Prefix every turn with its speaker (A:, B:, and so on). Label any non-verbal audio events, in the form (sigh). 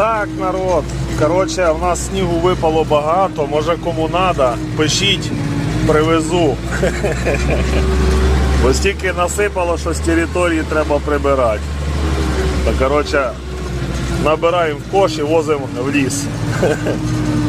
A: Так, народ. Коротше, в нас снігу випало багато. Може кому треба, пишіть, привезу. (laughs) Бо стільки насипало, що з території треба прибирати. Та коротше, набираємо в кош і возимо в ліс. (laughs)